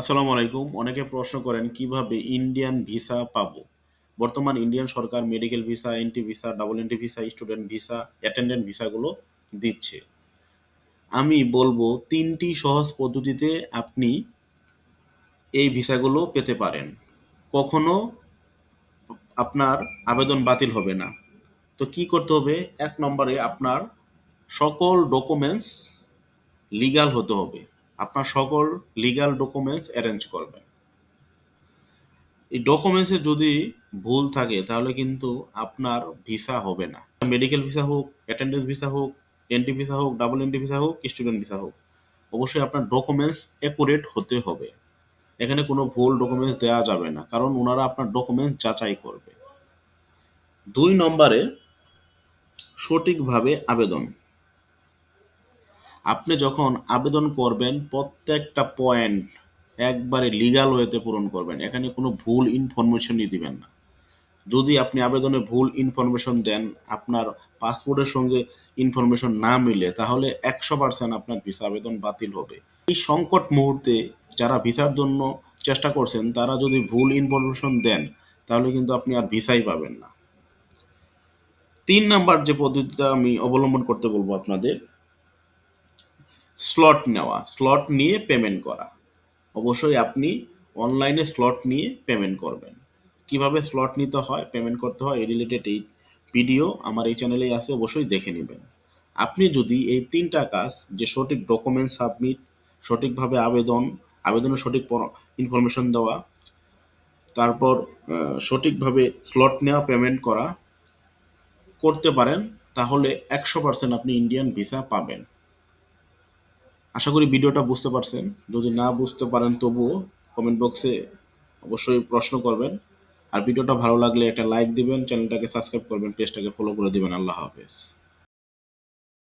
আসসালামু আলাইকুম। অনেকে প্রশ্ন করেন, কীভাবে ইন্ডিয়ান ভিসা পাবো? বর্তমান ইন্ডিয়ান সরকার medical visa NT visa double NT visa student visa attendant ভিসাগুলো দিচ্ছে। আমি বলব, তিনটি সহজ পদ্ধতিতে আপনি এই ভিসাগুলো পেতে পারেন। কখনো আপনার আবেদন বাতিল হবে না। তো কি করতে হবে? এক নম্বরে আপনার সকল ডকুমেন্টস লিগাল হতে হবে। আপনার সকল লিগাল ডকুমেন্টস অ্যারেঞ্জ করবেন। এই ডকুমেন্টসে যদি ভুল থাকে, তাহলে কিন্তু আপনার ভিসা হবে না। মেডিকেল ভিসা হোক অ্যাটেন্ডেন্স ভিসা হোক এনটি ভিসা হোক ডাবল এনটি ভিসা হোক স্টুডেন্ট ভিসা হোক, অবশ্যই আপনার ডকুমেন্টস অ্যাকুরেট হতে হবে। এখানে কোনো ভুল ডকুমেন্টস দেওয়া যাবে না, কারণ ওনারা আপনার ডকুমেন্টস যাচাই করবে। দুই নম্বরে সঠিকভাবে আবেদন। আপনি যখন আবেদন করবেন, প্রত্যেকটা পয়েন্ট একবারে লিগাল ওয়েতে পূরণ করবেন। এখানে কোনো ভুল ইনফরমেশনই দিবেন না। যদি আপনি আবেদনে ভুল ইনফরমেশন দেন, আপনার পাসপোর্টের সঙ্গে ইনফরমেশন না মিলে, তাহলে একশো পার্সেন্ট আপনার ভিসা আবেদন বাতিল হবে। এই সংকট মুহূর্তে যারা ভিসার জন্য চেষ্টা করছেন, তারা যদি ভুল ইনফরমেশন দেন, তাহলে কিন্তু আপনি আর ভিসাই পাবেন না। তিন নাম্বার যে পদ্ধতিটা আমি অবলম্বন করতে বলব আপনাদের স্লট নেওয়া স্লট নিয়ে পেমেন্ট করা। অবশ্যই আপনি অনলাইনে স্লট নিয়ে পেমেন্ট করবেন। কীভাবে স্লট নিতে হয় পেমেন্ট করতে হয়, এই রিলেটেড এই ভিডিও আমার এই চ্যানেলেই আছে, অবশ্যই দেখে নেবেন। আপনি যদি এই তিনটা কাজ, যে সঠিক ডকুমেন্ট সাবমিট সঠিকভাবে আবেদন, আবেদনের সঠিক ইনফরমেশন দেওয়া, তারপর সঠিকভাবে স্লট নেওয়া পেমেন্ট করা, করতে পারেন, তাহলে একশো পার্সেন্ট আপনি ইন্ডিয়ান ভিসা পাবেন। আশা করি ভিডিওটা বুঝতে পারছেন। যদি না বুঝতে পারেন, তবুও কমেন্ট বক্সে অবশ্যই প্রশ্ন করবেন। আর ভিডিওটা ভালো লাগলে একটা লাইক দিবেন চ্যানেলটাকে সাবস্ক্রাইব করবেন পেজটাকে ফলো করে দিবেন। আল্লাহ হাফেজ।